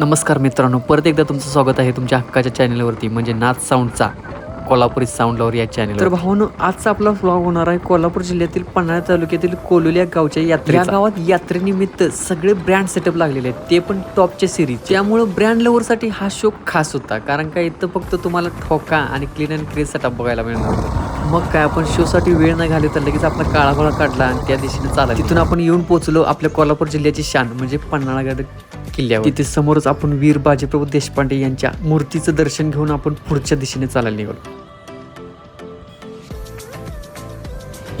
नमस्कार मित्रांनो परत एकदा तुमचं स्वागत आहे तुमच्या हक्काच्या चॅनलवरती म्हणजे नाच साऊंडचा कोल्हापुरी साऊंड लवर या चॅनल तर भावानो आजचा आपला व्लॉग होणार आहे कोल्हापूर जिल्ह्यातील पन्हाळा तालुक्यातील कोलोली या गावच्या यात्रे या गावात यात्रेनिमित्त सगळे ब्रँड सेटअप लागलेले आहेत. ते पण टॉपचे सिरीज त्यामुळं ब्रँड लवरसाठी हा शो खास होता. कारण काय इथं फक्त तुम्हाला ठोका आणि क्लीन अँड क्लीन सेटअप बघायला मिळणार. मग काय आपण शो साठी वेळ नाही घालवत तर लगेच आपला काळा गोळा काढला आणि त्या दिशेने चालला तिथून आपण येऊन पोहोचलो आपल्या कोल्हापूर जिल्ह्याची शान म्हणजे पन्हाळागड किल्ल्यावर. तिथे समोरच आपण वीर बाजीप्रभू देशपांडे यांच्या मूर्तीचं दर्शन घेऊन आपण पुढच्या दिशेने चालायला निघालो.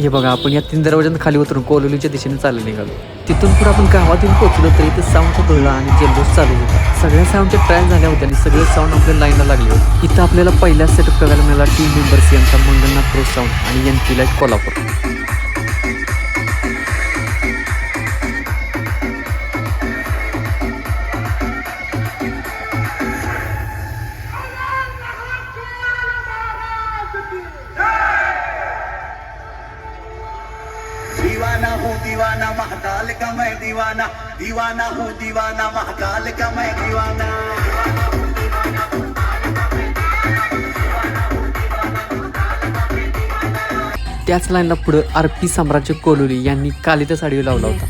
हे बघा आपण या तीन दरवाज्यात खाली उतरून कोलोलीच्या दिशेने चालले निघालो. तिथून पुढे आपण गावातून पोहोचलो तर इथे साऊंडचा धुळा आणि जल्लोष चालू होता. सगळ्या साऊंडच्या ट्रायल झाल्या होत्या आणि सगळे साऊंड आपल्या लाईनला लागले होते. इथं आपल्याला पहिला सेटअप करायला मिळाला टीम मेंबर्स यांचा मंगलनाथ प्रो साऊंड आणि एन पी लाइट कोल्हापूर. दीवाना हूँ दीवाना महाकाल का मैं दीवाना. दीवाना हूँ दीवाना महाकाल का मैं दीवाना. त्याच लाईनला पुढे आर पी साम्राज्य कोलोली यांनी कालिता साडी लावला होता.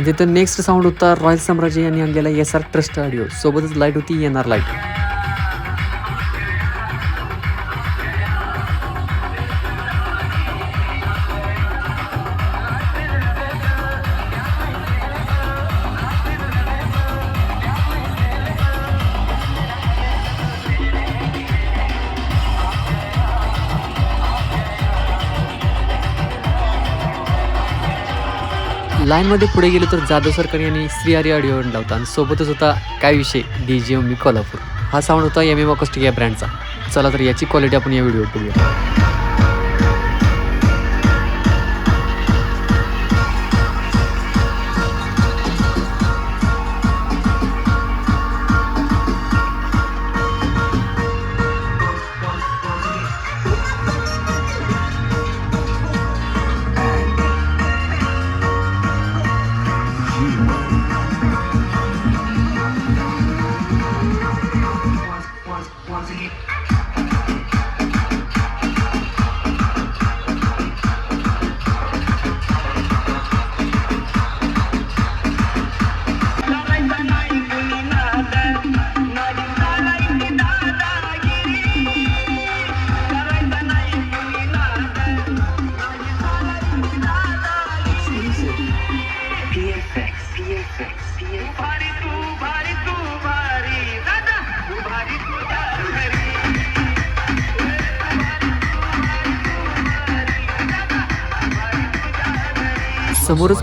आणि तिथं नेक्स्ट साऊंड होता रॉयल साम्राज्य यांनी आणलेला एस आर ट्रस्ट ऑडिओ सोबतच लाइट होती एन आर लाइट लाईनमध्ये पुढे गेलो तर जाधव सरकार यांनी श्री हरी ऑडिओ लावता. आणि सोबतच होता काय विषय? डी जी मी कोल्हापूर. हा साऊंड होता एम एम ऑकॉस्टिक या ब्रँडचा चला तर याची क्वालिटी आपण या व्हिडिओ बघूया.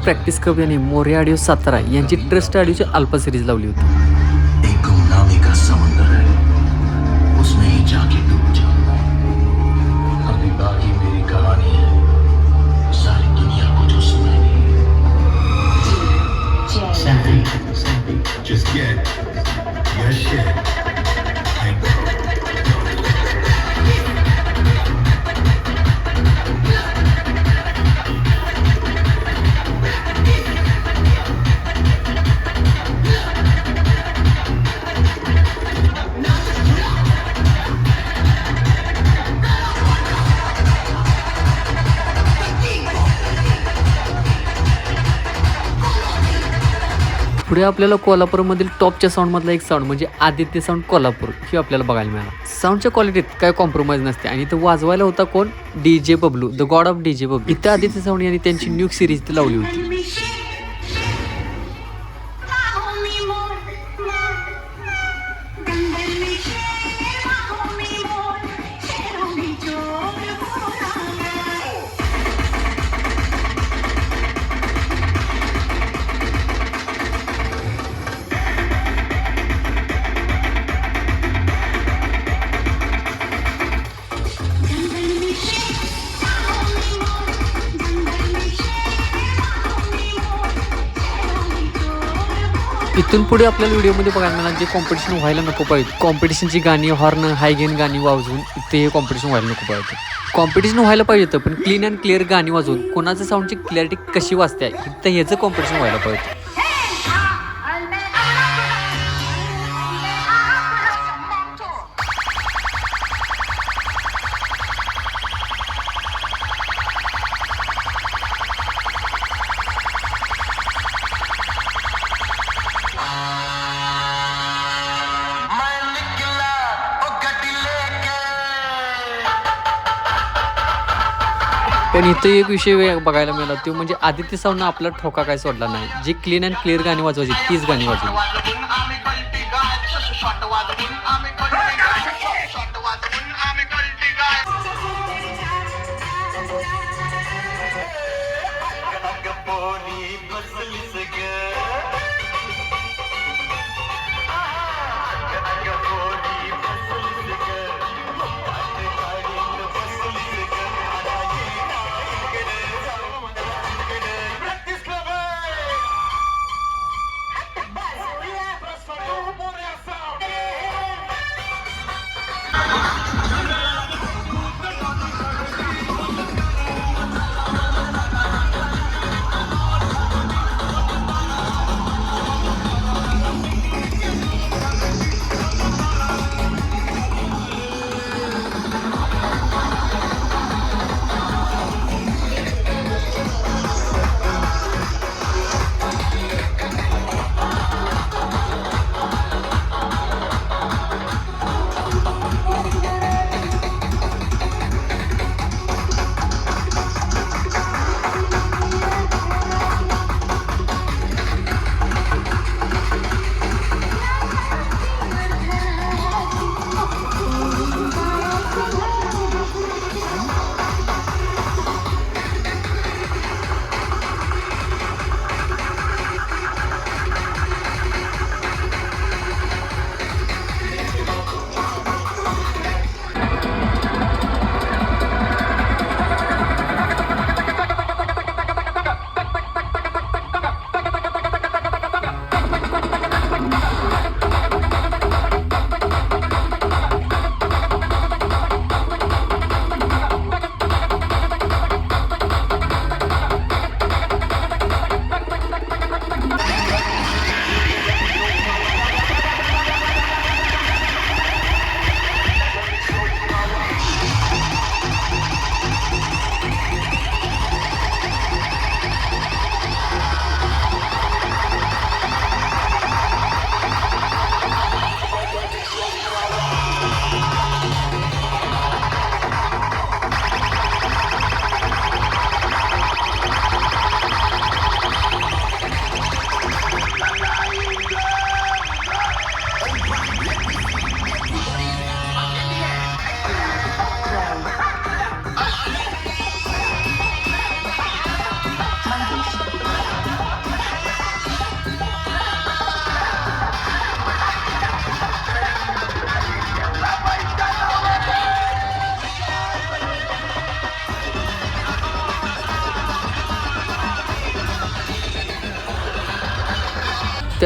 प्रॅक्टिस कप यांनी मोरे ऑडिओ सातारा यांची ट्रस्ट ऑडिओची अल्फा सिरीज लावली होती. एक गुमनामी पुढे आपल्याला कोल्हापूरमधील टॉपच्या साऊंडमधला एक साऊंड म्हणजे आदित्य साऊंड कोल्हापूर हे आपल्याला बघायला मिळाला. साऊंडच्या क्वालिटीत काय कॉम्प्रोमाइज नसते. आणि इथं वाजवायला होता कोण? D J Bablu the god of D J Bablu इथं आदित्य साऊंड यांनी त्यांची न्यू सिरीज लावली होती. इथून पुढे आपल्याला व्हिडिओमध्ये बघायला मिळालं जे कॉम्पिटिशन व्हायला नको पाहिजे. कॉम्पिटिशनची गाणी हॉर्न हायगेन गाणी वाजवून इथे हे कॉम्पिटिशन व्हायला नको पाहिजे. कॉम्पिटिशन व्हायला पाहिजे होतं पण क्लीन अँड क्लिअर गाणी वाजवून कोणाचं साऊंडची क्लॅरिटी कशी वाजते इथं ह्याचं कॉम्पिटिशन व्हायला पाहिजे. आणि इथं एक विषय वेग बघायला मिळाला. तो म्हणजे आदित्य सावनं आपला ठोका काय सोडला नाही. जी क्लीन अँड क्लिअर गाणी वाजवायची तीच गाणी वाजवली.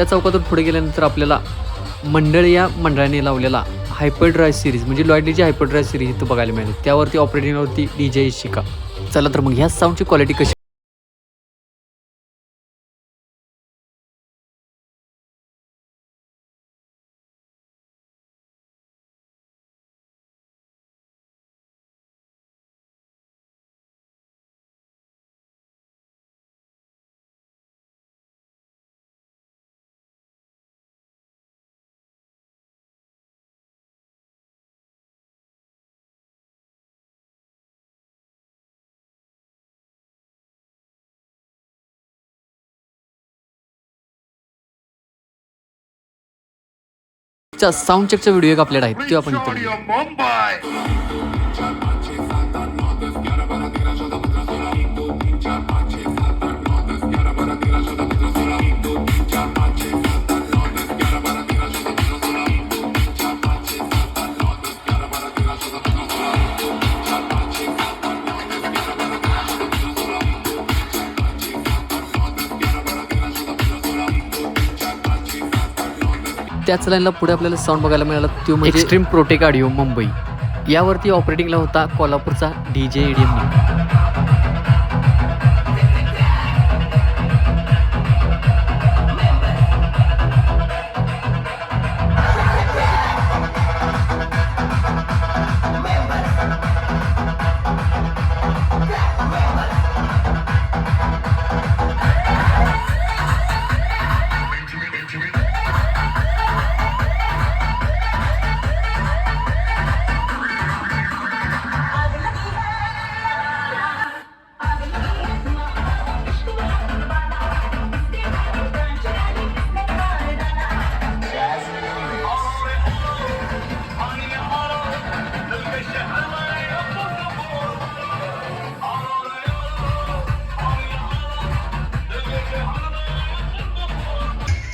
त्या चौकातून पुढे गेल्यानंतर आपल्याला मंडळ या मंडळाने लावलेला हायपर ड्राय सिरीज म्हणजे लॉयडीची हायपर ड्राय सिरीज इथं बघायला मिळाली. त्यावरती ऑपरेटिंगवरती डी जे शिका चला तर मग ह्या साऊंडची क्वालिटी कशी कोल्हापूरच्या साऊंड चेकचा व्हिडिओ एक आपल्याला आहेत. तो आपण त्याच लाईनला पुढे आपल्याला साऊंड बघायला मिळाला. तो म्हणजे एक्स्ट्रीम प्रोटेक ऑडिओ मुंबई. यावरती ऑपरेटिंगला होता कोल्हापूरचा डी जे एडीएम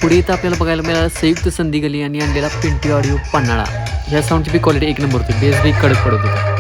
पुढे इथं आपल्याला बघायला मिळाला संयुक्त संधी गली आणि आणलेला पिंटी ऑडिओ पन्हाळा. ह्या साऊंडची बी क्वालिटी एक नंबर होती. बेस बी कडक पडत होता.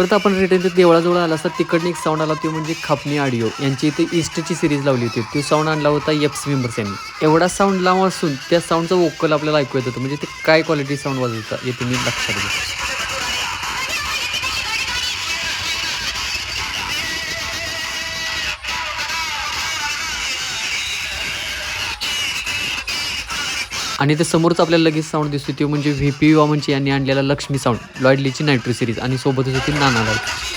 परत आपण रिटर्न देवळाजवळ आला असता तिकडनं एक साऊंड आला तो म्हणजे खापणी ऑडिओ यांची इथे ईस्टची सिरीज लावली होती. तो साऊंड आणला होता एप्स मेंबर्स यांनी. एवढा साऊंड लांब असून त्या साऊंडचा वोकल आपल्याला ऐकू येत होतं. म्हणजे ते काय क्वालिटी साऊंड वाजवता हे तुम्ही लक्षात घ्या. आणि ते समोरच आपल्याला लगेच साऊंड दिसतो तो म्हणजे व्ही पी वामनची यांनी आणलेला लक्ष्मी साऊंड लॉयडलीची नायट्रो सिरीज आणि सोबतच होती नाना लाइट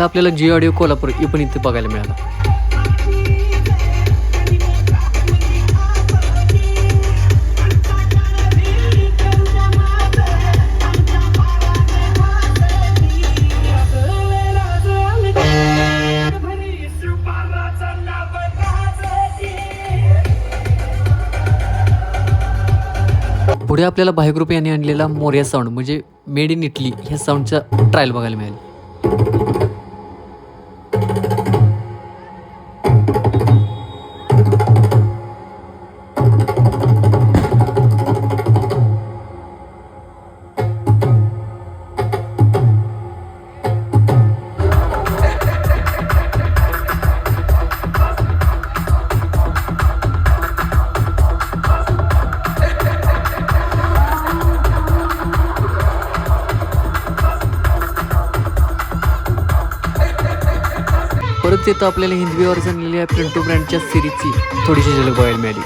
तर आपल्याला जिओ ऑडिओ कोल्हापूर ही पण इथे बघायला मिळालं. पुढे आपल्याला भाई ग्रुप यांनी आणलेला मोर्या साऊंड म्हणजे मेड इन इटली ह्या साऊंडचा ट्रायल बघायला मिळेल. परत येतो आपल्याला हिंदवीवर झालेल्या प्रिंटू ब्रँडच्या सिरीजची थोडीशी झलक बघायला मिळाली.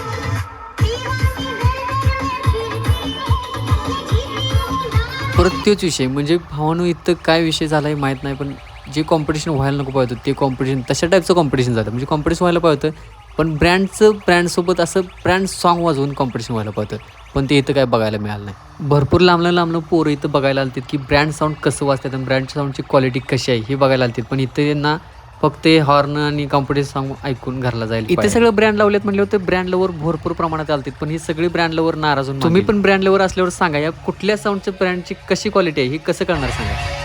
परत तोच विषय म्हणजे भावानं इथं काय विषय झाला आहे माहीत नाही पण जे कॉम्पिटिशन व्हायला नको पाहिजे ते कॉम्पिटिशन तशा टाईपचं कॉम्पिटिशन झालं. म्हणजे कॉम्पिटिशन व्हायला पाहिजे पण ब्रँडचं ब्रँडसोबत असं ब्रँड सॉन्ग वाजवून कॉम्पिटिशन व्हायला पाहिजे होतं पण ते इथं काय बघायला मिळालं नाही. भरपूर लांबलं लांबलं पोरं इथं बघायला आलतात की ब्रँड साऊंड कसं वाजतात आणि ब्रँड साऊंडची क्वालिटी कशी आहे हे बघायला आलतात. पण इथं त्यांना फक्त हॉर्न आणि कॉम्पिटिशन सॉन्ग ऐकून घरला जाईल इथे सगळं ब्रँड लावलेत म्हणले होते ब्रँड लवर भरपूर प्रमाणात आलतात पण ही सगळी ब्रँड लवर नाराज होऊन तुम्ही पण ब्रँड लवर असल्यावर सांगा या कुठल्या साऊंडच्या ब्रँडची कशी क्वालिटी आहे हे कसं करणार सांगा?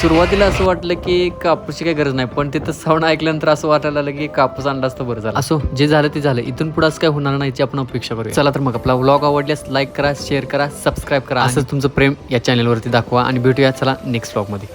सुरुवातीला असं वाटलं की कापूसची काही गरज नाही पण तिथं साऊंड ऐकल्यानंतर असं वाटायला लागलं की कापूस आणला असतं बरं झालं. असो जे झालं ते झालं. इथून पुढे असं काय होणार नाही याची आपण अपेक्षा करूया. चला तर मग आपला व्लॉग आवडल्यास लाईक करा शेअर करा सबस्क्राईब करा असंच तुमचं प्रेम या चॅनलवरती दाखवा आणि भेटूया चला नेक्स्ट व्लॉगमध्ये